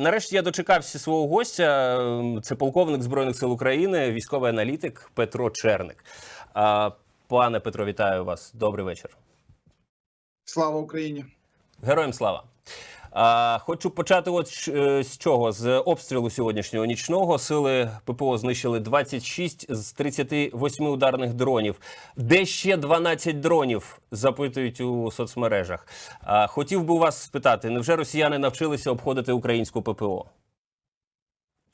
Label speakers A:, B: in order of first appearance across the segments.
A: Нарешті я дочекався свого гостя. Ем, Це полковник збройних сил України, військовий аналітик Петро Черник. Пане Петро, вітаю вас. Добрий вечір.
B: Слава Україні!
A: Героям слава. А, хочу почати от е, з чого? З обстрілу сьогоднішнього нічного. Сили ППО знищили 26 з 38 ударних дронів. Де ще 12 дронів? Запитують у соцмережах. А, хотів би вас спитати: невже росіяни навчилися обходити українську ППО?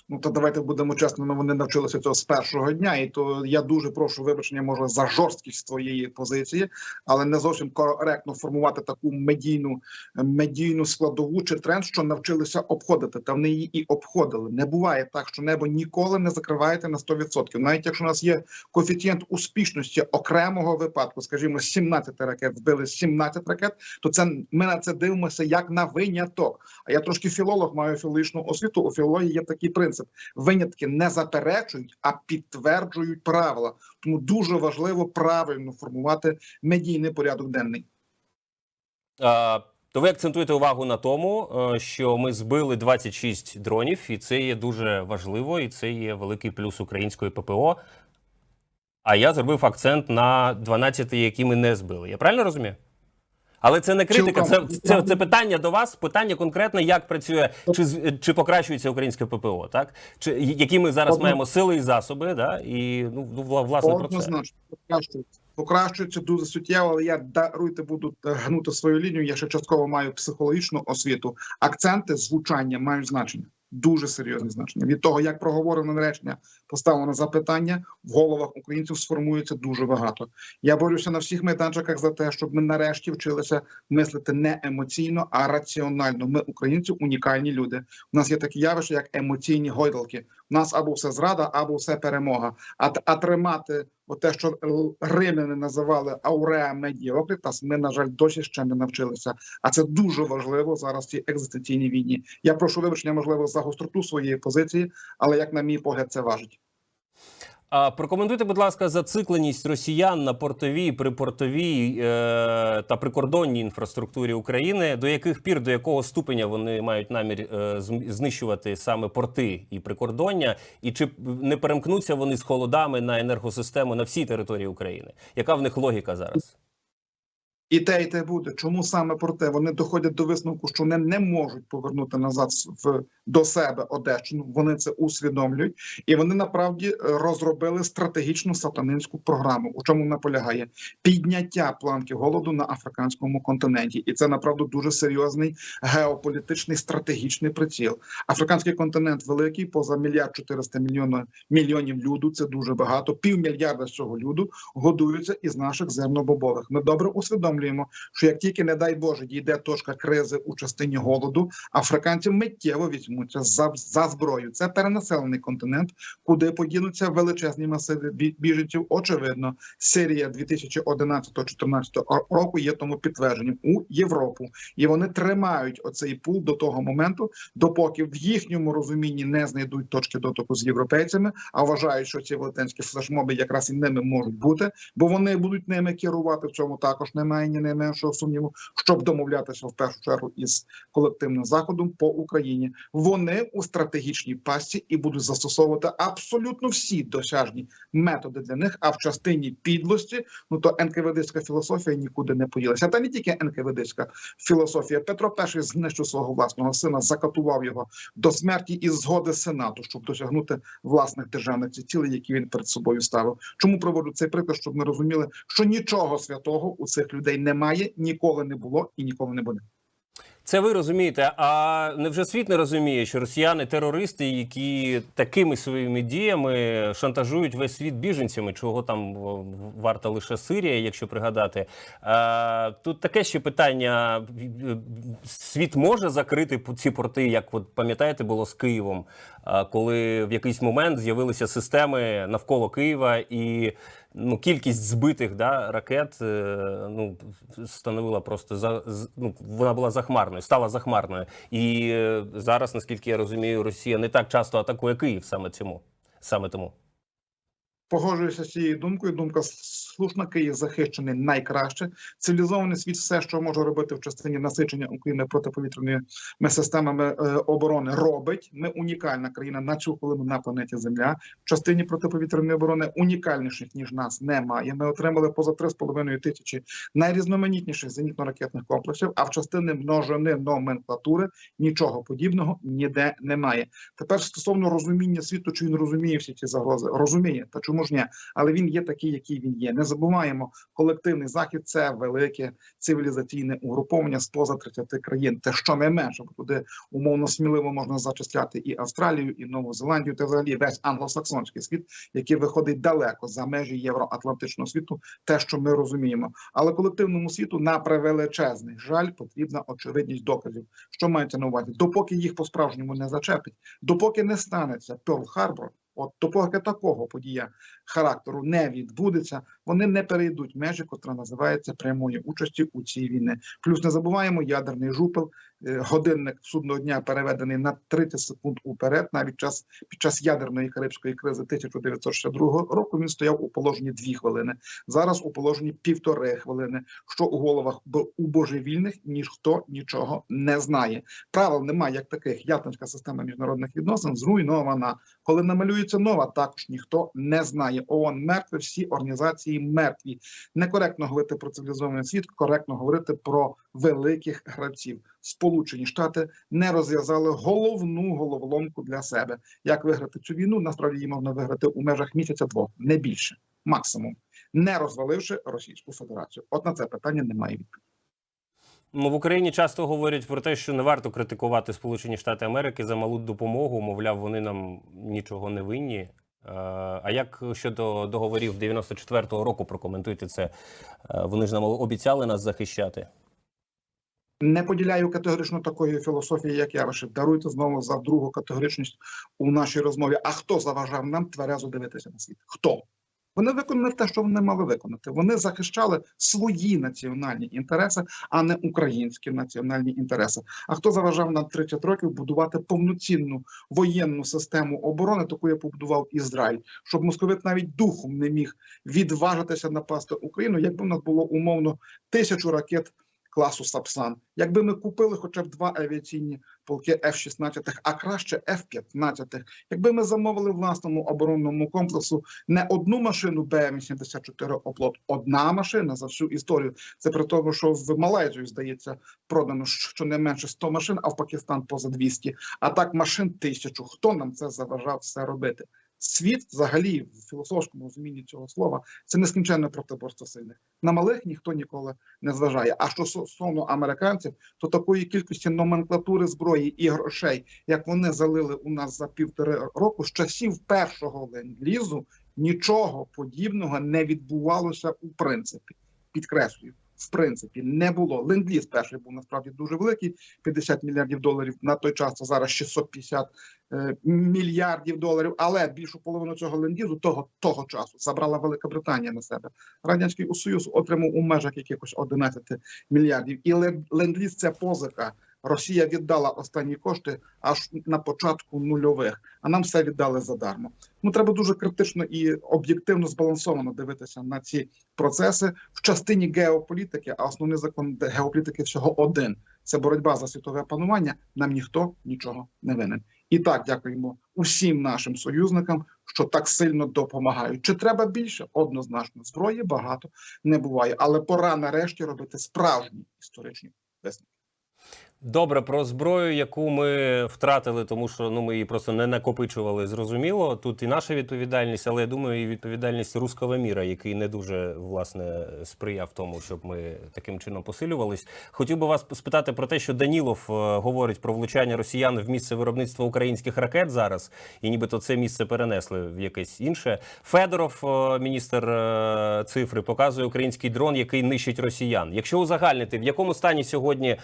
B: Ну то давайте будемо чесними. Вони навчилися цього з першого дня, і то я дуже прошу вибачення, може за жорсткість своєї позиції, але не зовсім коректно формувати таку медійну медійну складову чи тренд, що навчилися обходити. Та вони її і обходили. Не буває так, що небо ніколи не закриваєте на 100%. Навіть якщо у нас є коефіцієнт успішності окремого випадку, скажімо, 17 ракет збили 17 ракет, то це ми на це дивимося як на виняток. А я трошки філолог, маю філологічну освіту. У філології є такий принцип: винятки не заперечують, а підтверджують правила. Тому дуже важливо правильно формувати медійний порядок денний.
A: А, То ви акцентуєте увагу на тому, е, що ми збили 26 дронів, і це є дуже важливо, і це є великий плюс української ППО. А я зробив акцент на 12, які ми не збили. Я правильно розумію? Але це не критика, це, це, це питання до вас. Питання конкретне, як працює, чи, чи покращується українське ППО, так? Чи які ми зараз маємо сили і засоби, да? і ну, ну, вла- власне про це.
B: Покращується. Покращується дуже суттєво, але я даруйте буду е, гнути свою лінію. Я ще частково маю психологічну освіту. Акценти звучання мають значення. Дуже серйозне значення. Від того, як проговорено речення, поставлено запитання, в головах українців сформується дуже багато. Я борюся на всіх майданчиках за те, щоб ми нарешті вчилися мислити не емоційно, а раціонально. Ми, українці, унікальні люди. У нас є такі явища, як емоційні гойдалки. У нас або все зрада, або все перемога. А, а тримати те, що римляни називали ауреа медіокритас, ми, на жаль, досі ще не навчилися. А це дуже важливо зараз в цій екзистенційній війні. Я прошу вибачення, можливо, за гостроту своєї позиції, але як на мій погляд, це важить.
A: А прокоментуйте, будь ласка, зацикленість росіян на портовій, припортовій е, та прикордонній інфраструктурі України. До яких пір, до якого ступеня вони мають намір е, знищувати саме порти і прикордоння, і чи не перемкнуться вони з холодами на енергосистему на всій території України? Яка в них логіка зараз?
B: І те, і те буде. Чому саме про те? Вони доходять до висновку, що вони не можуть повернути назад в до себе Одещину. Вони це усвідомлюють, і вони направді е, розробили стратегічну сатанинську програму. У чому вона полягає? Підняття планки голоду на африканському континенті, і це направду дуже серйозний геополітичний стратегічний приціл. Африканський континент великий, поза мільярд 400 мільйонів мільйонів люду. Це дуже багато. Півмільярда цього люду годуються із наших зернобобових. Ми добре усвідомлюємо, що як тільки, не дай Боже, дійде точка кризи у частині голоду, африканці миттєво візьмуться за, за зброю. Це перенаселений континент, куди подінуться величезні масиви біженців. Очевидно, Сирія 2011-2014 року є тому підтвердженням у Європу, і вони тримають оцей пул до того моменту, допоки в їхньому розумінні не знайдуть точки дотику з європейцями, а вважають, що ці велетенські флешмоби якраз і ними можуть бути, бо вони будуть ними керувати. В цьому також немає ні найменшого сумніву, щоб домовлятися в першу чергу із колективним заходом по Україні. Вони у стратегічній пастці і будуть застосовувати абсолютно всі досяжні методи для них. А в частині підлості, ну то НКВДська філософія нікуди не поділася. Та не тільки НКВДська філософія. Петро І знищив свого власного сина, закатував його до смерті із згоди сенату, щоб досягнути власних державних цілей, які він перед собою ставив. Чому проводжу цей приклад, щоб ми розуміли, що нічого святого у цих людей немає, ніколи не було і ніколи не буде.
A: Це ви розумієте. А невже світ не розуміє, що росіяни терористи, які такими своїми діями шантажують весь світ біженцями, чого там варта лише Сирія, якщо пригадати? Тут таке ще питання: світ може закрити ці порти, як от пам'ятаєте, було з Києвом, коли в якийсь момент з'явилися системи навколо Києва і. Ну, кількість збитих да, ракет е, ну, становила просто за ну, вона була захмарною, стала захмарною. І е, зараз, наскільки я розумію, Росія не так часто атакує Київ саме цьому. Саме тому.
B: Погоджуюся з цією думкою. Думка слушна, Київ захищений найкраще. Цивілізований світ все, що може робити в частині насичення України протиповітряними системами е, оборони, робить. Ми унікальна країна на цю хвилину на планеті Земля. В частині протиповітряної оборони унікальніших ніж нас немає. Ми отримали поза 3,5 тисячі найрізноманітніших зенітно-ракетних комплексів. А в частині множини номенклатури нічого подібного ніде немає. Тепер стосовно розуміння світу, чи він розуміє всі ці загрози, розуміє та чому ні, але він є такий, який він є. Не забуваємо, колективний захід це велике цивілізаційне угруповання з поза 30 країн. Те, що не менше, бо туди умовно сміливо можна зачисляти і Австралію, і Нову Зеландію, та взагалі весь англосаксонський світ, який виходить далеко за межі євроатлантичного світу, те, що ми розуміємо. Але колективному світу на превеличезний жаль потрібна очевидність доказів. Що мається на увазі? Допоки їх по справжньому не зачепить, допоки не станеться Перл Харбор. От допоки такого подія характеру не відбудеться, вони не перейдуть межі, котра називається прямої участі у цій війні. Плюс не забуваємо ядерний жупел, е, годинник судного дня переведений на 30 секунд уперед. Навіть час під час ядерної карибської кризи 1962 року він стояв у положенні 2 хвилини. Зараз у положенні півтори хвилини, що у головах у божевільних ніхто нічого не знає. Правил немає як таких. Ятинська система міжнародних відносин зруйнована. Коли намалюється нова, також ніхто не знає. ООН мертве, всі організації мертві. Некоректно говорити про цивілізований світ, коректно говорити про великих гравців. Сполучені Штати не розв'язали головну головоломку для себе. Як виграти цю війну? Насправді її можна виграти у межах місяця двох, не більше, максимум, не розваливши Російську Федерацію. От на це питання немає відповіді.
A: Ну, в Україні часто говорять про те, що не варто критикувати Сполучені Штати Америки за малу допомогу. Мовляв, вони нам нічого не винні. А як щодо договорів 94-го року, прокоментуйте це. Е, Вони ж нам обіцяли нас захищати.
B: Не поділяю категорично такої філософії, як Ярошев. Даруйте знову за другу категоричність у нашій розмові. А хто заважав нам тверезо дивитися на світ? Хто? Вони виконали те, що вони мали виконати. Вони захищали свої національні інтереси, а не українські національні інтереси. А хто заважав нам 30 років будувати повноцінну воєнну систему оборони, таку я побудував Ізраїль, щоб московит навіть духом не міг відважитися напасти Україну, якби в нас було умовно тисячу ракет класу Сапсан. Якби ми купили хоча б два авіаційні полки F-16, а краще F-15, якби ми замовили власному оборонному комплексу не одну машину БМ-84 оплот, одна машина за всю історію. Це при тому, що в Малайзію, здається, продано щонайменше 100 машин, а в Пакистан поза 200, а так машин тисячу. Хто нам це заважав все робити? Світ, взагалі, в філософському розумінні цього слова, це нескінченне протиборство сильних. На малих ніхто ніколи не зважає. А що стосовно американців, то такої кількості номенклатури зброї і грошей, як вони залили у нас за півтори року, з часів першого ленд-лізу нічого подібного не відбувалося у принципі. Підкреслюю. В принципі, не було. Ленд-ліз перший був насправді дуже великий 50 мільярдів доларів. На той час це зараз 650 е, мільярдів доларів. Але більшу половину цього ленд-лізу того того часу забрала Велика Британія на себе. Радянський Союз отримав у межах якихось 11 мільярдів. І лен- ленд-ліз – це позика. Росія віддала останні кошти аж на початку нульових, а нам все віддали задармо. Ну треба дуже критично і об'єктивно збалансовано дивитися на ці процеси в частині геополітики. А основний закон геополітики всього один: це боротьба за світове панування. Нам ніхто нічого не винен. І так дякуємо усім нашим союзникам, що так сильно допомагають. Чи треба більше? Однозначно, зброї багато не буває, але пора нарешті робити справжні історичні висновки.
A: Добре, про зброю, яку ми втратили, тому що ну ми її просто не накопичували. Зрозуміло. Тут і наша відповідальність, але я думаю, і відповідальність руського міра, який не дуже власне сприяв тому, щоб ми таким чином посилювались. Хотів би вас спитати про те, що Данілов е, говорить про влучання росіян в місце виробництва українських ракет зараз, і нібито це місце перенесли в якесь інше. Федоров, е, міністр е, цифри, показує український дрон, який нищить росіян. Якщо узагальнити, в якому стані сьогодні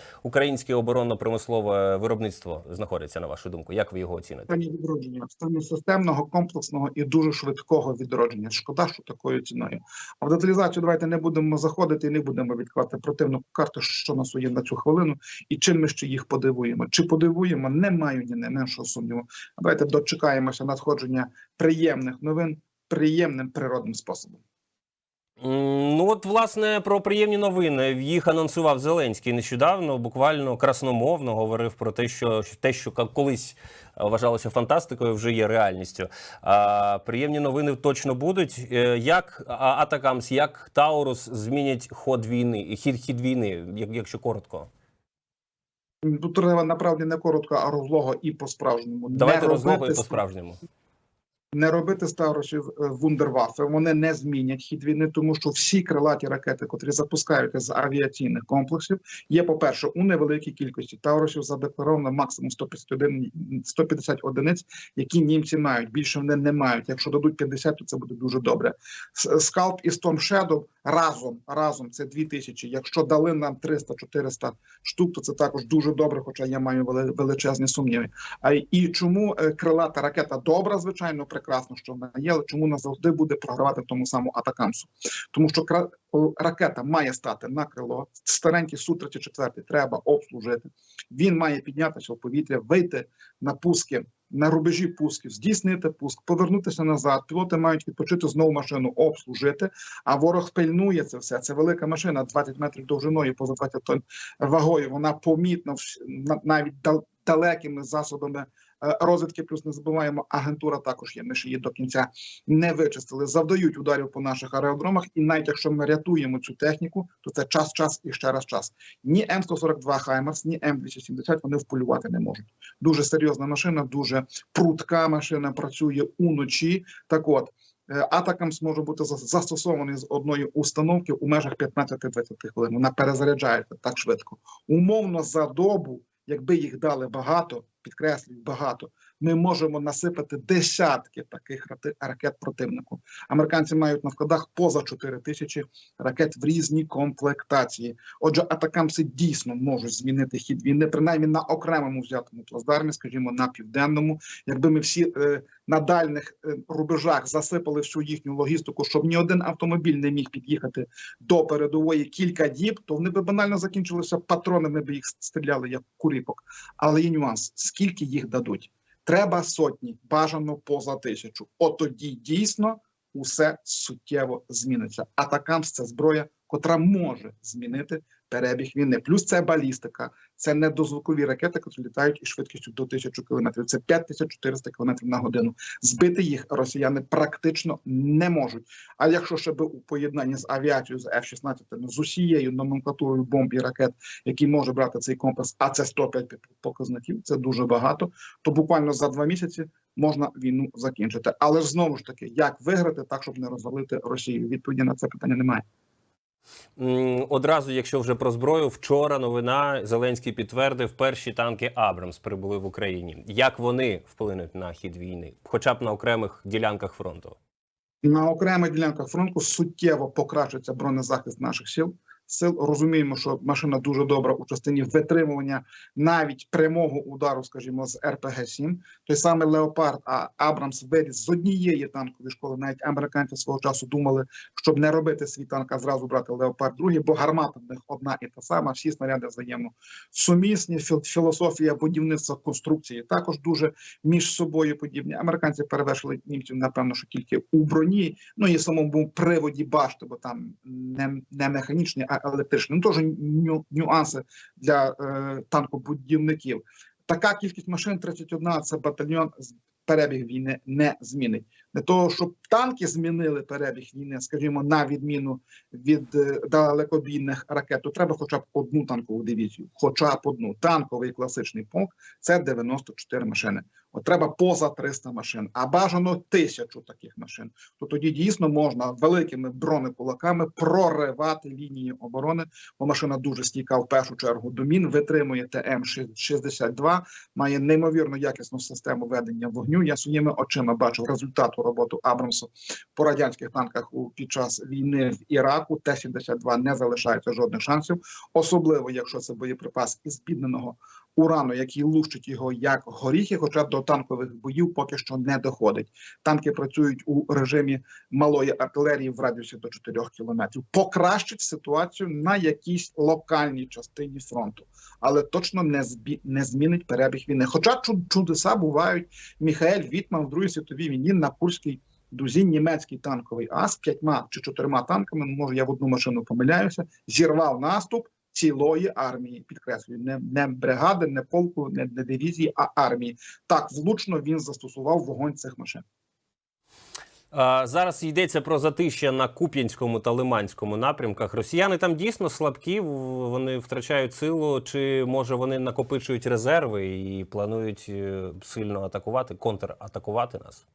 A: українське оборонно-промислове виробництво знаходиться, на вашу думку? Як ви його оціните?
B: стані відродження, в стані системного, комплексного і дуже швидкого відродження. Шкода, що такою ціною. А в деталізацію давайте не будемо заходити і не будемо відкривати противну карту, що нас є на цю хвилину, і чим ми ще їх подивуємо. Чи подивуємо, не маю ні не меншого сумніву. Давайте дочекаємося надходження приємних новин. приємним природним способом.
A: Ну от власне про приємні новини їх анонсував Зеленський нещодавно. Буквально красномовно говорив про те, що те, що колись е, вважалося фантастикою, вже є реальністю. А, приємні новини точно будуть. Е, Як Атакамс, як Таурус змінять ход війни, хід хід війни, якщо коротко?
B: Тут треба направді не коротко, а розлого і по-справжньому.
A: Давайте
B: не
A: розлого і по справжньому.
B: Не робити старощів е, вундерваффе. Вони не змінять хід війни, тому що всі крилаті ракети, котрі запускаються з авіаційних комплексів, є, по-перше, у невеликій кількості. Таурусів задекларовано максимум 151, 150 одиниць, які німці мають. Більше вони не мають. Якщо дадуть 50, то це буде дуже добре. Скалп і Storm Shadow разом разом це 2000. Якщо дали нам 300-400 штук, то це також дуже добре. Хоча я маю величезні сумніви. А і чому е, крилата ракета добра, звичайно, прекрасно, що вона є, але чому вона завжди буде програвати тому самому атакамсу? Тому що ракета має стати на крило. Старенький су 34 треба обслужити. Він має піднятися в повітря, вийти на пуски. На рубежі пусків здійснити пуск, повернутися назад. Пілоти мають відпочити знову машину, обслужити. А ворог пильнує це все. Це велика машина, 20 метрів довжиною, поза 20 тонн вагою. Вона помітно вс- навіть далекими засобами розвідки. Плюс не забуваємо, агентура також є. Ми ще її до кінця не вичистили. Завдають ударів по наших аеродромах, і навіть якщо ми рятуємо цю техніку, то це час, час і ще раз час. Ні М142 Хаймерс, ні М270 вони вполювати не можуть. Дуже серйозна машина, дуже прутка машина працює уночі. Так от. е, Атакамс може бути застосований з одної установки у межах 15-20 хвилин. Вона перезаряджається так швидко. Умовно за добу, якби їх дали багато, підкреслюю, багато, ми можемо насипати десятки таких ракет противнику. Американці мають на вкладах поза 4 тисячі ракет в різній комплектації. Отже, атакамси дійсно можуть змінити хід війни, принаймні на окремому взятому плацдармі, скажімо, на південному. Якби ми всі е, на дальних е, рубежах засипали всю їхню логістику, щоб ні один автомобіль не міг під'їхати до передової кілька діб, то вони би банально закінчилися патронами, би їх стріляли як куріпок. Але є нюанс: скільки їх дадуть? Треба сотні, бажано поза тисячу. От тоді дійсно усе суттєво зміниться. Атакамс це зброя, котра може змінити перебіг війни. Плюс це балістика, це не дозвукові ракети, які літають із швидкістю до 1000 км. Це 5400 км на годину. Збити їх росіяни практично не можуть. А якщо ще би у поєднанні з авіацією з F-16, з усією номенклатурою бомб і ракет, які може брати цей комплекс, а це 105 показників, це дуже багато. То буквально за два місяці можна війну закінчити. Але ж знову ж таки, як виграти так, щоб не розвалити Росію? Відповіді на це питання немає.
A: Одразу, якщо вже про зброю, вчора новина Зеленський підтвердив, перші танки Абрамс прибули в Україні. Як вони вплинуть на хід війни, хоча б на окремих ділянках фронту?
B: На окремих ділянках фронту суттєво покращиться бронезахист наших сил. Сил розуміємо, що машина дуже добра у частині витримування навіть прямого удару, скажімо, з РПГ 7 Той самий Леопард, а Абрамс виріс з однієї танкової школи. Навіть американці свого часу думали, щоб не робити свій танк, а зразу брати Леопард 2 бо гармата в них одна і та сама. Всі снаряди взаємно сумісні. Філ- Філософія будівництва конструкції також дуже між собою подібні. Американці перевершили німців, напевно, що тільки у броні, ну і самому приводі башти, бо там не, не механічні, а електричні. Ну теж ню, нюанси для е, танкобудівників. Така кількість машин 31, це батальйон з перебіг війни не змінить. Для того, щоб танки змінили перебіг війни, скажімо, на відміну від е, далекобійних ракет, то треба хоча б одну танкову дивізію, хоча б одну танковий класичний полк це 94 машини. От треба поза 300 машин, а бажано тисячу таких машин. То тоді дійсно можна великими бронекулаками проривати лінії оборони, бо машина дуже стійка в першу чергу до мін, витримує ТМ-62, має неймовірно якісну систему ведення вогню. Я своїми очима бачив результату роботи Абрамсу по радянських танках під час війни в Іраку. Т-72 не залишається жодних шансів, особливо якщо це боєприпас із бідненого урану, який лущить його як горіхи, хоча до танкових боїв поки що не доходить. Танки працюють у режимі малої артилерії в радіусі до 4 кілометрів. Покращить ситуацію на якійсь локальній частині фронту, але точно не збі... не змінить перебіг війни. Хоча чу- чудеса бувають. Міхаель Вітман в Другій світовій війні на Курській дузі німецький танковий ас п'ятьма чи чотирма танками. Може, я в одну машину помиляюся, зірвав наступ цілої армії. Підкреслюю, не, не бригади, не полку, не, не дивізії, а армії. Так влучно він застосував вогонь цих машин.
A: Зараз йдеться про затища на Куп'янському та Лиманському напрямках. Росіяни там дійсно слабкі, вони втрачають силу, чи може вони накопичують резерви і планують е, сильно атакувати, контратакувати нас?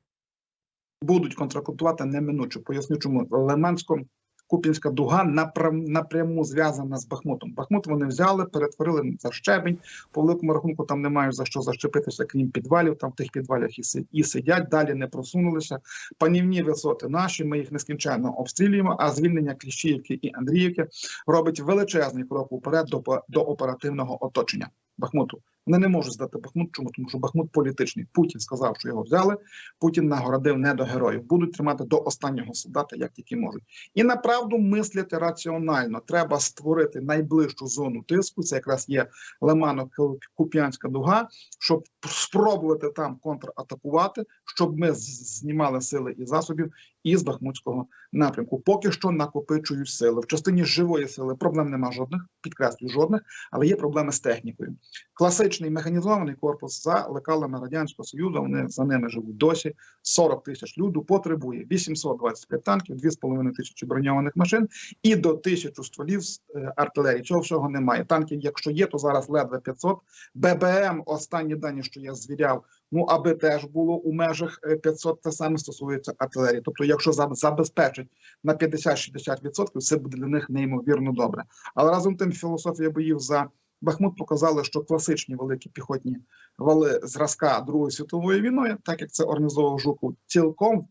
B: будуть контрактувати неминуче. Поясню, чому Лимансько Купінська дуга напрям, напряму зв'язана з Бахмутом. Бахмут вони взяли, перетворили за щебень. По великому рахунку там немає за що зачепитися, крім підвалів. Там в тих підвалях і, сидять, далі не просунулися. Панівні висоти наші. Ми їх нескінченно обстрілюємо. А звільнення Кліщіївки і Андріївки робить величезний крок уперед до, до оперативного оточення Бахмуту. Вони не можуть здати Бахмут. Чому тому, що Бахмут політичний. Путін сказав, що його взяли. Путін нагородив не до героїв. Будуть тримати до останнього солдата, як тільки можуть. І направду мислити раціонально. Треба створити найближчу зону тиску. Це якраз є Лимано-Куп'янська дуга, щоб спробувати там контратакувати, щоб ми знімали сили і засобів із Бахмутського напрямку. Поки що накопичують сили. В частині живої сили проблем нема жодних, підкреслюю жодних, але є проблеми з технікою. Класичний механізований корпус за лекалами радянського союзу. Вони за ними живуть досі. 40 тисяч люду потребує 825 танків, 2,5 тисячі броньованих машин і до тисячу стволів з е, артилерії. Цього всього немає. Танків, якщо є, то зараз ледве 500. ББМ, останні дані, що я звіряв, ну аби теж було у межах е, 500, те саме стосується артилерії. Тобто, якщо забезпечить на 50-60%, це буде для них неймовірно добре. Але разом тим філософія боїв за Бахмут показала, що класичні великі піхотні вали зразка Другої світової війни, так як це організовував Жуков, цілком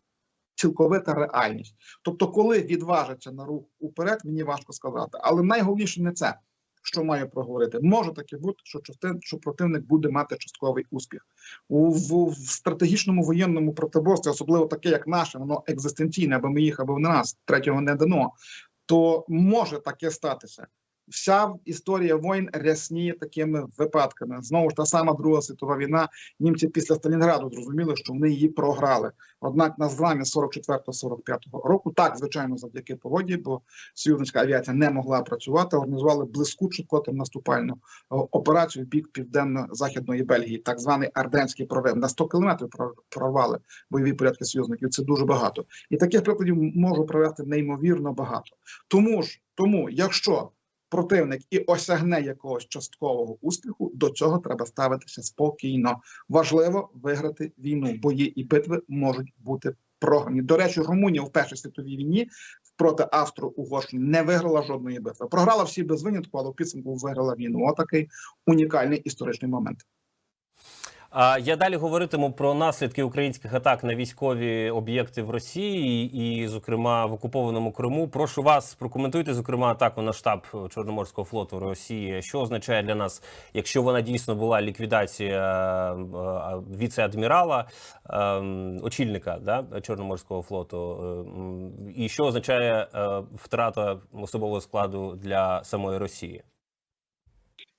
B: цілковита реальність. Тобто, коли відважаться на рух уперед, мені важко сказати. Але найголовніше не це, що маю проговорити. Може таке бути, що частин, що противник буде мати частковий успіх у в, в стратегічному воєнному протиборстві, особливо таке, як наше, воно екзистенційне, або ми їх, або в нас третього не дано. То може таке статися. Вся історія воїн рясніє такими випадками. Знову ж та сама Друга світова війна. Німці після Сталінграду зрозуміли, що вони її програли. Однак на зламі 44-45 року, так звичайно, завдяки погоді, бо союзницька авіація не могла працювати. Організували блискучу контрнаступальну е, операцію в бік південно-західної Бельгії, так званий Арденський прорив. На 100 кілометрів прорвали бойові порядки союзників. Це дуже багато. І таких прикладів можу привести неймовірно багато. Тому ж, тому, якщо противник і осягне якогось часткового успіху, до цього треба ставитися спокійно. Важливо виграти війну. Бої і битви можуть бути програні. До речі, Румунія в Першій світовій війні проти Австро-Угорщини не виграла жодної битви. Програла всі без винятку, але в підсумку виграла війну. Отакий унікальний історичний момент.
A: Я далі говоритиму про наслідки українських атак на військові об'єкти в Росії і, зокрема, в окупованому Криму. Прошу вас прокоментуйте, зокрема, атаку на штаб Чорноморського флоту Росії. Що означає для нас, якщо вона дійсно була ліквідація е, е, віце-адмірала, е, очільника да, Чорноморського флоту, е, і що означає е, втрата особового складу для самої Росії?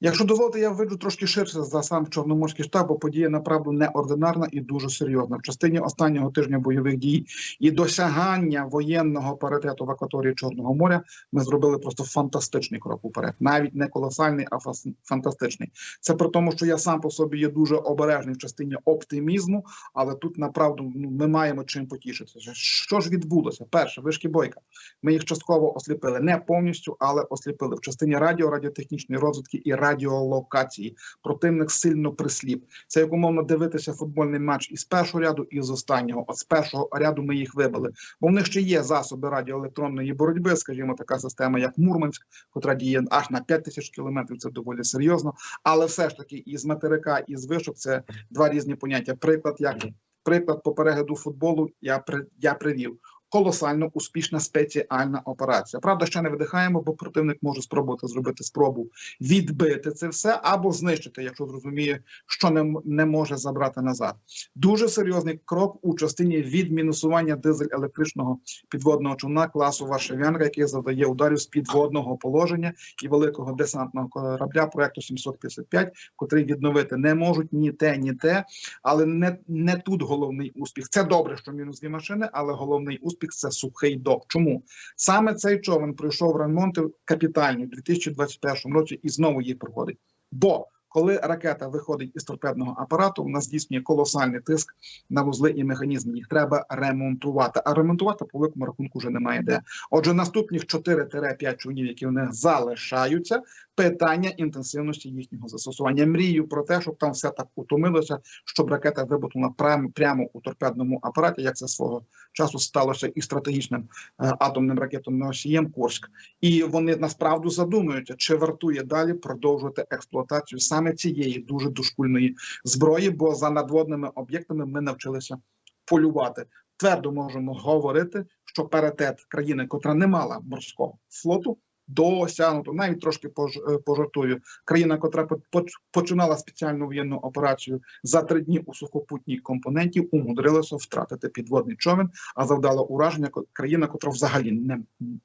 B: Якщо дозволите, я вийду трошки ширше за сам Чорноморський штаб, бо подія направду неординарна і дуже серйозна. В частині останнього тижня бойових дій і досягання воєнного паритету в акваторії Чорного моря ми зробили просто фантастичний крок уперед. Навіть не колосальний, а фантастичний. Це при тому, що я сам по собі є дуже обережний в частині оптимізму, але тут направду ну, ми маємо чим потішитися. Що ж відбулося? Перше, вишки бойка. Ми їх частково осліпили, не повністю, але осліпили в частині радіо, радіотехнічної розвитки і радіолокації. Противник сильно присліп. Це як умовно дивитися футбольний матч із першого ряду і з останнього. От з першого ряду ми їх вибили. Бо в них ще є засоби радіоелектронної боротьби, скажімо, така система, як Мурманськ, котра діє аж на 5 тисяч кілометрів. Це доволі серйозно. Але все ж таки, із материка і з вишок це два різні поняття. Приклад, як приклад по перегляду футболу, я при я привів. Колосально успішна спеціальна операція. Правда, ще не видихаємо, бо противник може спробувати зробити спробу відбити це все або знищити, якщо зрозуміє, що не, не може забрати назад. Дуже серйозний крок у частині відмінусування дизель-електричного підводного човна класу Варшавянка, який завдає ударів з підводного положення і великого десантного корабля проекту 755, котрий відновити не можуть ні те, ні те. Але не, не тут головний успіх. Це добре, що мінус дві машини, але головний успіх це сухий док. Чому саме цей човен пройшов ремонти капітальні у 2021 році і знову її проходить? Бо коли ракета виходить із торпедного апарату, вона здійснює колосальний тиск на вузли і механізми. Їх треба ремонтувати. А ремонтувати по великому рахунку вже немає де. Отже, наступних 4-5 човнів, які в них залишаються, питання інтенсивності їхнього застосування. Мрію про те, щоб там все так утомилося, щоб ракета вибухнула прямо прямо у торпедному апараті, як це свого часу сталося і стратегічним е, атомним ракетом носієм Курськ. І вони насправді задумуються, чи вартує далі продовжувати експлуатацію саме цієї дуже дошкульної зброї, бо за надводними об'єктами ми навчилися полювати. Твердо можемо говорити, що паритет країни, котра не мала морського флоту, досягнуто. Навіть трошки е, пожартую. Країна, котра по- починала спеціальну воєнну операцію за три дні у сухопутній компоненті, умудрилася втратити підводний човен, а завдала ураження країна, котра взагалі не,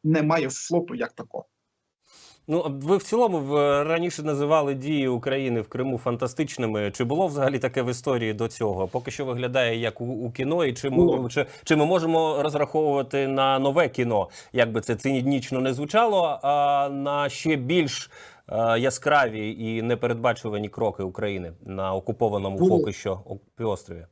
B: не має флоту як такого.
A: Ну, ви в цілому в- раніше називали дії України в Криму фантастичними. Чи було взагалі таке в історії до цього? Поки що виглядає як у, у кіно, і чи ми, чи, чи ми можемо розраховувати на нове кіно, як би це цинічно не звучало, а на ще більш е, яскраві і непередбачувані кроки України на окупованому
B: Було.
A: поки що півострові?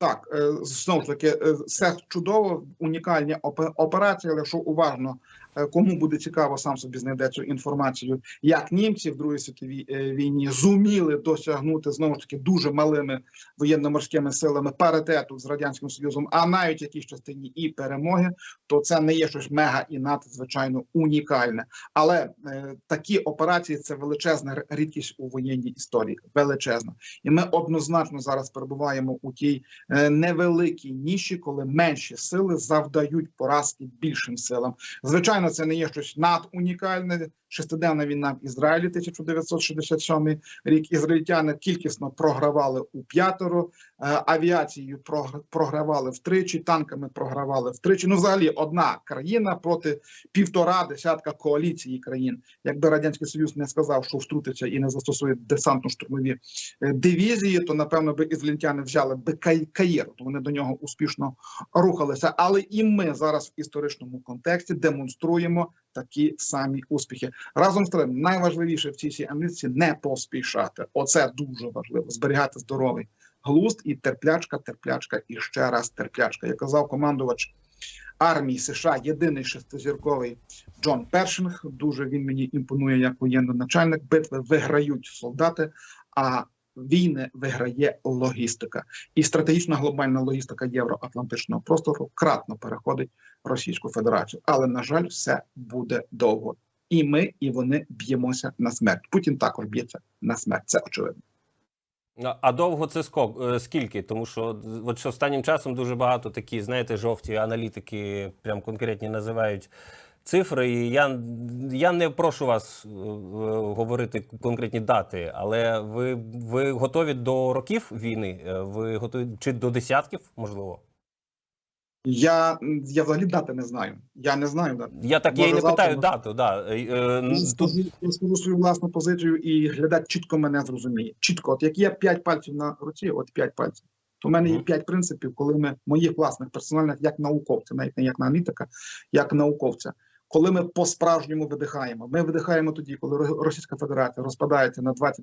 B: Так, е, знову ж таки, е, все чудово, унікальні опе- операції, але якщо уважно, е, кому буде цікаво, сам собі знайде цю інформацію, як німці в Другій світовій е, війні зуміли досягнути знову ж таки дуже малими воєнно-морськими силами паритету з радянським союзом, а навіть в якійсь частині і перемоги, то це не є щось мега і надзвичайно унікальне. Але е, такі операції це величезна рідкість у воєнній історії, величезна, і ми однозначно зараз перебуваємо у тій е, невеликій ніші, коли менші сили завдають поразки більшим силам. Звичайно, це не є щось надунікальне. Шестиденна війна в Ізраїлі 1967 рік. Ізраїльтяни кількісно програвали у п'ятеро, е, авіацією прогр- програвали втричі, танками програвали втричі. Ну, взагалі, одна країна проти півтора десятка коаліції країн. Якби радянський союз не сказав, що втрутиться і не застосує десантно-штурмові е, дивізії, то напевно би ізраїльтяни взяли би Каїр, то вони до нього успішно рухалися. Але і ми зараз в історичному контексті демонструємо такі самі успіхи. Разом з тим, найважливіше в цій всій аналітиці не поспішати. Оце дуже важливо зберігати здоровий глузд і терплячка, терплячка і ще раз терплячка. Як казав командувач армії США, єдиний шестизірковий Джон Першинг. Дуже він мені імпонує як воєнний начальник. Битви виграють солдати, а війни виграє логістика. І стратегічна глобальна логістика євроатлантичного простору кратно переходить Російську Федерацію. Але на жаль, все буде довго. І ми, і вони б'ємося на смерть. Путін також б'ється на смерть. Це очевидно.
A: А- довго це скок, е, скільки? Тому що от що останнім часом дуже багато такі, знаєте, жовті аналітики прям конкретні називають цифри. І я, я не прошу вас е, е, говорити конкретні дати, але ви, ви готові до років війни? Е, Ви готові чи до десятків, можливо?
B: Я, я взагалі дати не знаю. Я не знаю дати.
A: Я так я і не
B: завтра
A: питаю дату. Да. Е, е, Тут
B: скажу, я скажу свою власну позицію, і глядач чітко мене зрозуміє. Чітко, от як є п'ять пальців на руці, от п'ять пальців. То в мене є п'ять принципів, коли ми моїх власних персональних, як науковця, навіть не як аналітика, як науковця. Коли ми по-справжньому видихаємо, ми видихаємо тоді, коли Російська Федерація розпадається на 25-30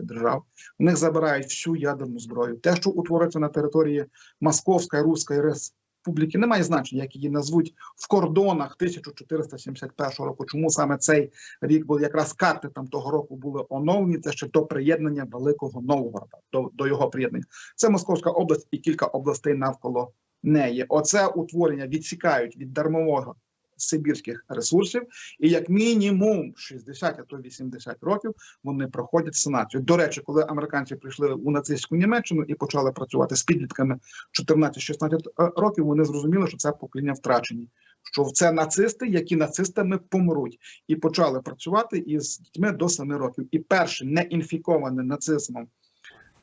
B: держав. У них забирають всю ядерну зброю. Те, що утвориться на території Московської Руської Республіки, не має значення, як її назвуть в кордонах 1471 року. Чому саме цей рік, бо якраз карти там того року були оновлені. Це ще до приєднання Великого Новгорода, до, до його приєднання. Це Московська область і кілька областей навколо неї. Оце утворення відсікають від дармового сибірських ресурсів, і як мінімум 60, а то 80 років вони проходять санацію. До речі, коли американці прийшли у нацистську Німеччину і почали працювати з підлітками 14-16 років, вони зрозуміли, що це покоління втрачені. Що це нацисти, які нацистами помруть, і почали працювати із дітьми до 7 років. І перше неінфіковане нацизмом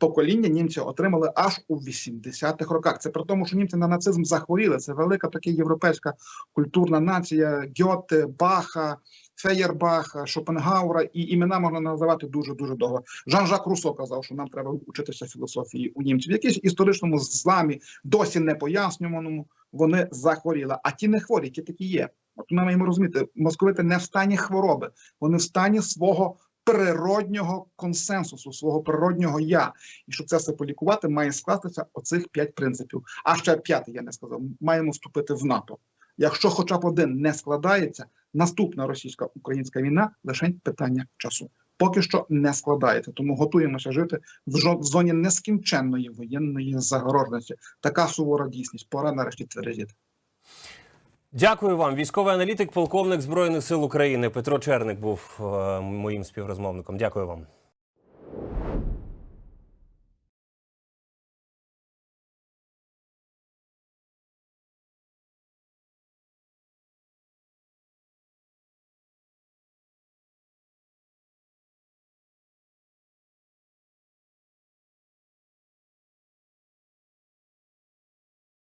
B: покоління німці отримали аж у 80-х роках. Це при тому, що німці на нацизм захворіли. Це велика така європейська культурна нація Гьоте, Баха, Феєрбаха, Шопенгаура, і імена можна називати дуже дуже довго. Жан-Жак Руссо казав, що нам треба учитися філософії у німців. В якійсь історичному зламі, досі не пояснюваному, вони захворіли. А ті не хворі, ті такі є. От ми маємо розуміти, московити не в стані хвороби, вони в стані свого природнього консенсусу, свого природнього я. І щоб це все полікувати, має скластися оцих п'ять принципів. А ще п'ятий, я не сказав, маємо вступити в НАТО. Якщо хоча б один не складається, наступна російсько-українська війна лише питання часу. Поки що не складається, тому готуємося жити в зоні нескінченної воєнної загороженості. Така сувора дійсність. Пора нарешті тверезіти.
A: Дякую вам. Військовий аналітик, полковник Збройних сил України Петро Черник був е, моїм співрозмовником. Дякую вам.